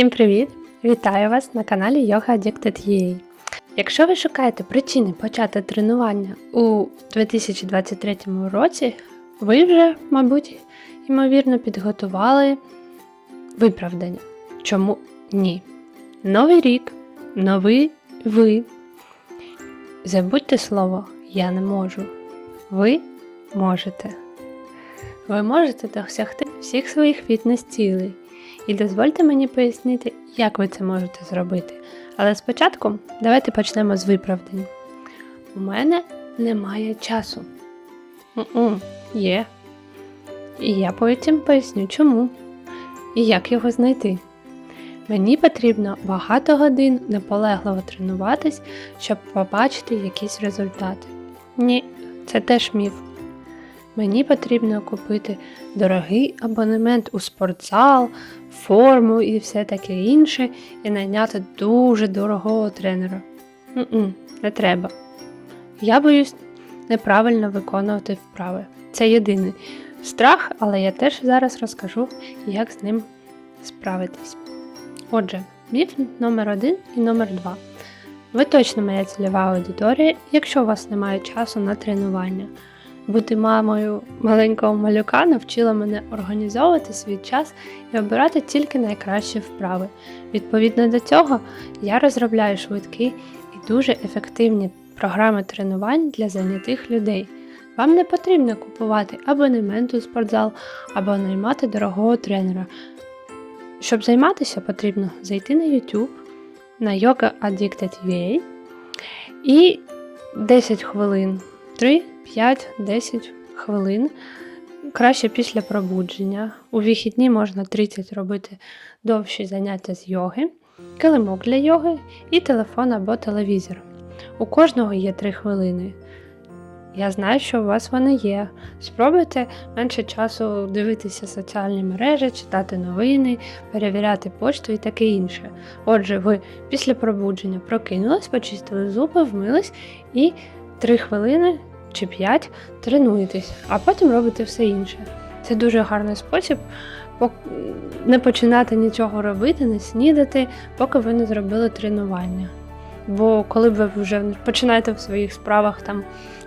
Всім привіт! Вітаю вас на каналі Yoga Addicted UA. Якщо ви шукаєте причини почати тренування у 2023 році, ви вже, мабуть, ймовірно, підготували виправдання. Чому ні? Новий рік, новий ви. Забудьте слово Я не можу. Ви можете. Ви можете досягти всіх своїх фітнес-цілей. І дозвольте мені пояснити, як ви це можете зробити. Але спочатку давайте почнемо з виправдань. У мене немає часу. М-м, Є. І я потім поясню, чому і як його знайти. Мені потрібно багато годин наполегливо тренуватись, щоб побачити якісь результати. Ні, це теж міф. Мені потрібно купити дорогий абонемент у спортзал, форму і все таке інше, і найняти дуже дорогого тренера. М-м, не треба. Я боюсь неправильно виконувати вправи. Це єдиний страх, але я теж зараз розкажу, як з ним справитись. Отже, міф номер один і номер два. Ви точно моя цільова аудиторія, якщо у вас немає часу на тренування. Бути мамою маленького малюка навчила мене організовувати свій час і обирати тільки найкращі вправи. Відповідно до цього, я розробляю швидкі і дуже ефективні програми тренувань для зайнятих людей. Вам не потрібно купувати абонемент у спортзал або наймати дорогого тренера. Щоб займатися, потрібно зайти на YouTube, на Yoga Addicted UA і 10 хвилин, 3, 5, 10 хвилин. Краще після пробудження. У вихідні можна 30 робити довші заняття з йоги, килимок для йоги і телефон або телевізор. У кожного є 3 хвилини. Я знаю, що у вас вони є. Спробуйте менше часу дивитися соціальні мережі, читати новини, перевіряти почту і таке інше. Отже, ви після пробудження прокинулись, почистили зуби, вмились і 3 хвилини чи 5 тренуєтесь, а потім робите все інше. Це дуже гарний спосіб не починати нічого робити, не снідати, поки ви не зробили тренування. Бо коли ви вже починаєте в своїх справах там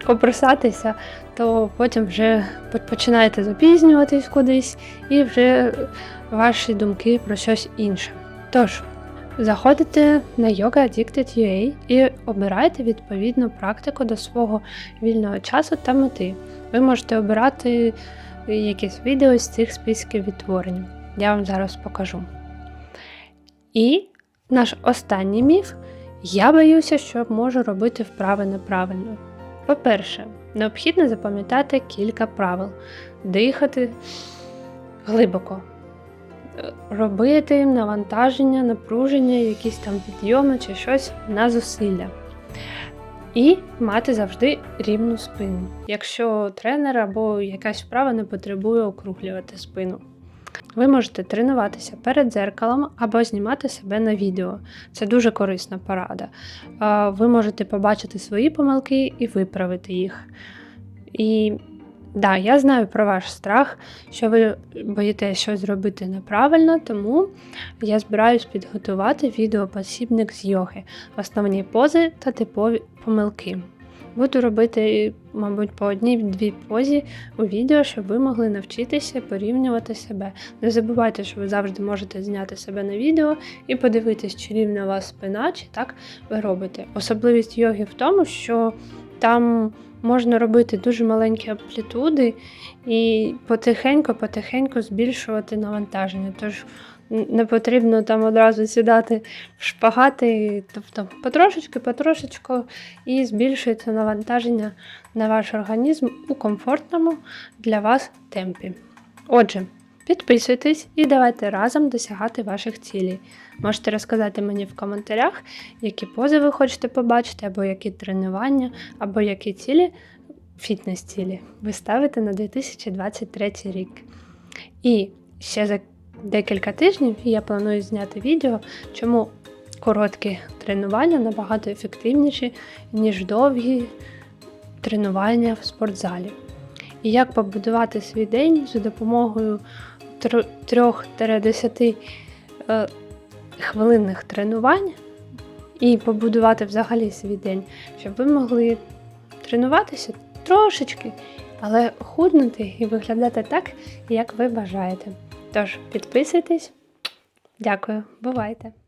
копросатися, то потім вже починаєте запізнюватись кудись і вже ваші думки про щось інше. Тож, заходите на Yoga Addicted UA і обирайте відповідну практику до свого вільного часу та мети. Ви можете обирати якісь відео з цих списків відтворень. Я вам зараз покажу. І наш останній міф. Я боюся, що можу робити вправи неправильно. По-перше, необхідно запам'ятати кілька правил: дихати глибоко, робити навантаження, напруження, якісь там підйоми чи щось на зусилля. І мати завжди рівну спину, якщо тренер або якась вправа не потребує округлювати спину. Ви можете тренуватися перед дзеркалом або знімати себе на відео. Це дуже корисна порада. Ви можете побачити свої помилки і виправити їх. І да, я знаю про ваш страх, що ви боїтеся щось зробити неправильно, тому я збираюсь підготувати відеопосібник з йоги, основні пози та типові помилки. Буду робити, мабуть, по одній-дві позі у відео, щоб ви могли навчитися порівнювати себе. Не забувайте, що ви завжди можете зняти себе на відео і подивитись, чи рівна у вас спина, чи так ви робите. Особливість йоги в тому, що там можна робити дуже маленькі амплітуди і потихеньку-потихеньку збільшувати навантаження. Тож не потрібно там одразу сідати в шпагати, тобто потрошечки, потрошечку, і збільшується навантаження на ваш організм у комфортному для вас темпі. Отже, підписуйтесь і давайте разом досягати ваших цілей. Можете розказати мені в коментарях, які пози ви хочете побачити, або які тренування, або які цілі, фітнес-цілі ви ставите на 2023 рік. І ще за декілька тижнів я планую зняти відео, чому короткі тренування набагато ефективніші, ніж довгі тренування в спортзалі. І як побудувати свій день за допомогою 3-10 е, хвилинних тренувань і побудувати взагалі свій день, щоб ви могли тренуватися трошечки, але худнути і виглядати так, як ви бажаєте. Тож підписуйтесь. Дякую, бувайте!